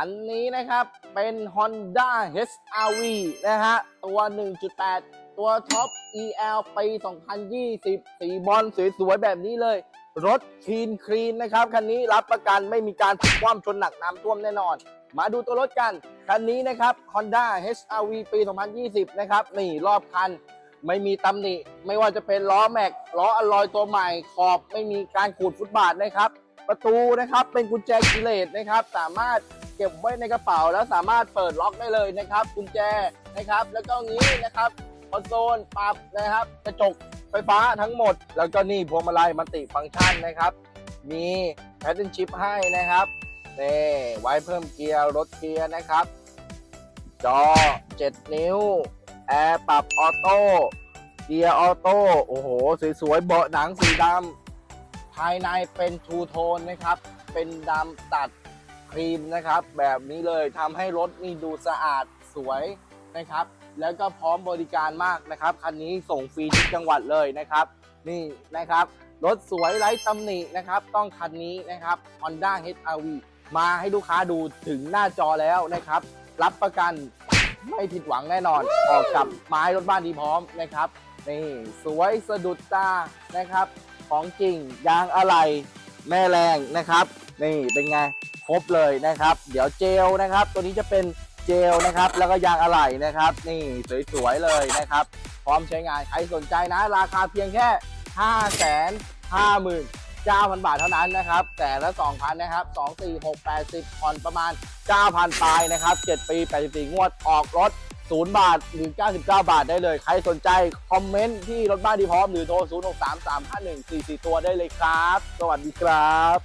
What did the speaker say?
คันนี้นะครับ เป็น Honda HRV นะฮะ ตัว 1.8 ตัวท็อป EL ปี 2020 สีบอลสวยๆ แบบนี้เลย รถคลีนคลีนนะครับ คันนี้รับประกันไม่มีการถูกคว่ำชนหนักน้ำท่วมแน่นอน มาดูตัวรถกัน คันนี้นะครับ Honda HRV ปี 2020 นะครับ นี่รอบคันไม่มีตำหนิ ไม่ว่าจะเป็นล้อแม็กล้ออลลอยตัวใหม่ ขอบไม่มีการขูดฟุตบาทนะครับ ประตูนะครับเป็นกุญแจกิเลสนะครับ สามารถ เก็บไว้ในกระเป๋าแล้วสามารถเปิดล็อกได้เลยนะครับกุญแจนะครับ แล้วก็งี้นะครับคอนโซลปรับนะครับ กระจกไฟฟ้าทั้งหมด แล้วก็นี่พวงมาลัยมัลติฟังก์ชันนะครับ มีแพทเทิร์นชิพให้นะครับนี่ไว้เพิ่มเกียร์รถเกียร์นะครับ จอ 7 นิ้ว แอร์ปรับออโต้เกียร์ออโต้โอ้โห สวยๆเบาะหนังสีดำภายในเป็นทูโทนนะครับ เป็นดำตัด ครีมนะครับ แบบนี้เลยทำให้รถนี่ดูสะอาดสวยนะครับ แล้วก็พร้อมบริการมากนะครับ คันนี้ส่งฟรีทุกจังหวัดเลยนะครับ นี่นะครับ รถสวยไร้ตำหนินะครับ ต้องคันนี้นะครับ Honda HR-V มาให้ลูกค้าดูถึงหน้าจอแล้วนะครับ รับประกันไม่ผิดหวังแน่นอน ออกกับไม้รถบ้านดีพร้อมนะครับนี่สวยสะดุดตานะครับ ของจริงยางอะไหล่แม่แรงนะครับ นี่เป็นไง ครบเลยนะครับ เดี๋ยวเจลนะครับ ตัวนี้จะเป็นเจลนะครับ แล้วก็ยางอะไหล่นะครับ นี่สวยๆเลยนะครับ พร้อมใช้งานใครสนใจนะ ราคาเพียงแค่ 5 5 0 0 0 0 9,000 บาทเท่านั้นนะครับ แต่ละ 2,000 นะครับ 2 4 6 8 0ผ่อนประมาณ 9,000ปลายนะครับ 7 ปี 84 งวด ออกรถ 0 บาทหรือ 99 บาทได้เลย ใครสนใจ คอมเมนต์ที่รถบ้านดีพร้อม หรือโทร 0 6 3 3 5 1 4 4 ตัวได้เลยครับ สวัสดีครับ